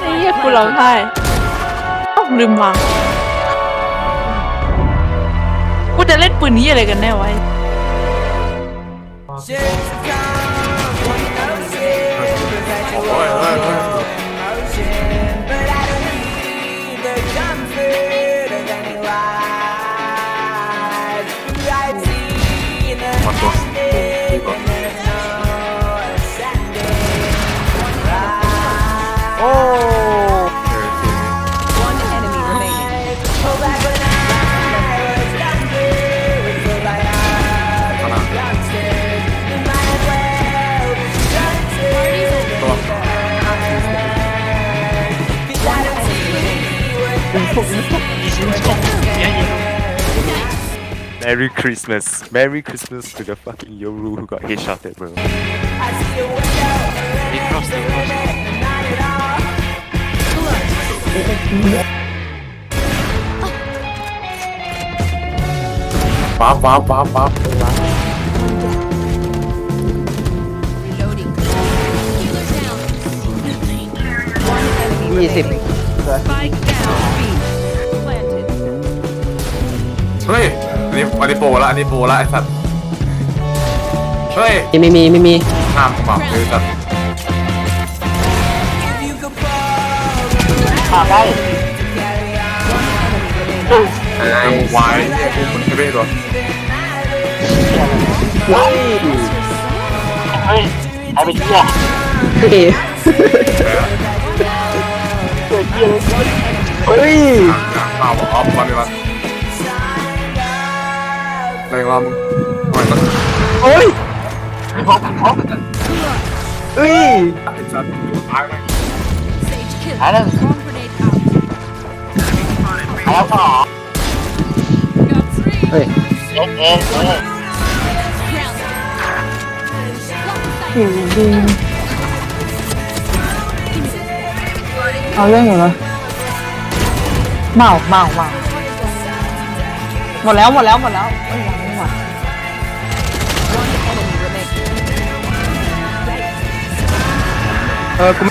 ไอ้เหี้ยกูร้องไห้เอ้าลืมวางกูจะเล่นปืนนี้อะไรกันแน่วะโอ้ยเฮ้ยเฮ้ยหมดตัว Merry Christmas Merry Christmas to the fucking Yoru who got headshotted bro Bop bop bop bop Reloading. Healer down. ยี่สิบ Spike down. B. Planted. เฮ้ยอันนี้อันนี้โปรละอันนี้โปรละไอ้สัตว์เฮ้ยไม่มีไม่มีห้ามหมักเลยสัตว์ขาได้เออวายเนี่ยกูมันไม่ได้ตัวว้ายเฮ้ยใครเป็นเหี้ยเฮ้ยเฮ้ยเปล่าออฟมาเลยมัน อะไรวะมึงทำไมมันโอ้ยเฮ้ยไอ้สัตว์ตายไหม Sage kill. Hello. Bomb grenade out. แล้วก็ Got three. เฮ้ยเอ็นเอ็นเอ็น Ground. เอาเรื่องอยู่นะเมาเมาเมาหมดแล้วหมดแล้วหมดแล้วเอ้ยยังไม่ เออกู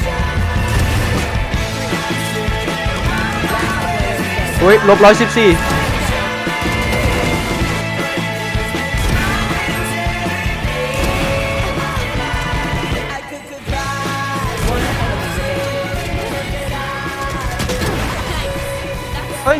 อุ้ยลบร้อยสิบสี่เฮ้ย